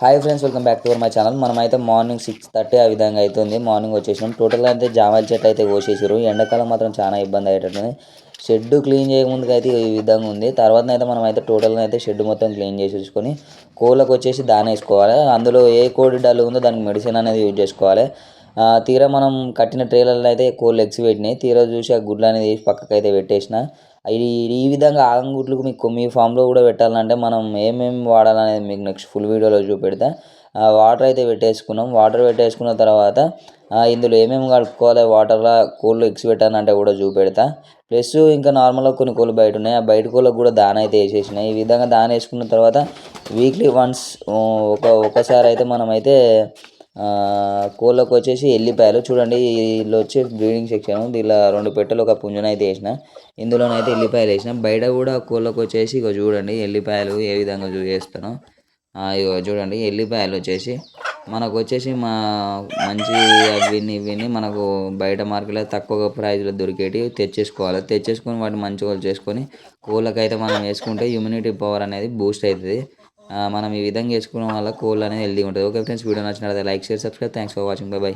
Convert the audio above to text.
Hi friends welcome back to my channel మనమైతే morning six thirty ఆ విధంగా అవుతుంది మార్నింగ్ వచ్చేసినాం. టోటల్గా అయితే జామాల చెట్టు అయితే కోసేసారు ఎండాకాలం మాత్రం చాలా ఇబ్బంది అయ్యేటట్టుంది. షెడ్ క్లీన్ చేయకముందుకు అయితే ఈ విధంగా ఉంది. తర్వాత అయితే మనం అయితే టోటల్గా అయితే షెడ్ మొత్తం క్లీన్ చేసేసుకొని కోళ్ళకు వచ్చేసి దాన వేసుకోవాలి. అందులో ఏ కోడి డల్ ఉందో దానికి మెడిసిన్ అనేది యూజ్ చేసుకోవాలి. తీరా మనం కట్టిన ట్రైలర్లో అయితే కోళ్ళు ఎగ్స్ పెట్టినాయి. తీరా చూసి ఆ గుడ్లు అనేది వేసి పక్కకు అయితే పెట్టేసిన. ఇది ఈ విధంగా ఆగం గుడ్లు మీకు మీ ఫామ్లో కూడా పెట్టాలంటే మనం ఏమేమి వాడాలనేది మీకు నెక్స్ట్ ఫుల్ వీడియోలో చూపెడతా. ఆ, వాటర్ అయితే పెట్టేసుకున్నాం. వాటర్ పెట్టేసుకున్న తర్వాత ఇందులో ఏమేమి కలుపుకోవాలి వాటర్లో కోళ్ళు ఎగ్స్ పెట్టానంటే కూడా చూపెడతా. ప్లస్ ఇంకా నార్మల్గా కొన్ని కోళ్ళు బయట ఉన్నాయి. ఆ బయట కోళ్ళకు కూడా దాన అయితే వేసేసినాయి ఈ విధంగా దాన వేసుకున్న తర్వాత వీక్లీ వన్స్ ఒక ఒకసారి అయితే మనమైతే కోళ్ళకు వచ్చేసి ఎల్లిపాయలు. చూడండి వీళ్ళు వచ్చి బ్రీడింగ్ సెక్షన్. దీనిలో రెండు పెట్టెలు ఒక పుంజున అయితే వేసిన. ఇందులోనైతే ఎల్లిపాయలు వేసిన. బయట కూడా కోళ్ళకు వచ్చేసి ఇక చూడండి ఎల్లిపాయలు ఏ విధంగా చూ చేస్తానో ఇగో చూడండి ఎల్లిపాయలు వచ్చేసి. మనకు వచ్చేసి మా మంచి అవిని ఇవిని మనకు బయట మార్కెట్లో తక్కువ ప్రైస్లో దొరికేటి తెచ్చేసుకోవాలి. తెచ్చేసుకొని వాటిని మంచిగా చేసుకొని కోళ్ళకైతే మనం వేసుకుంటే ఇమ్యూనిటీ పవర్ అనేది బూస్ట్ అవుతుంది. మనం ఈ విధంగా చేసుకోవడం వల్ల కోళ్ళు అనేది హెల్తీ ఉంటుంది. ఓకే ఫ్రెండ్స్ వీడియో నచ్చినట్లయితే like share subscribe thanks for watching bye bye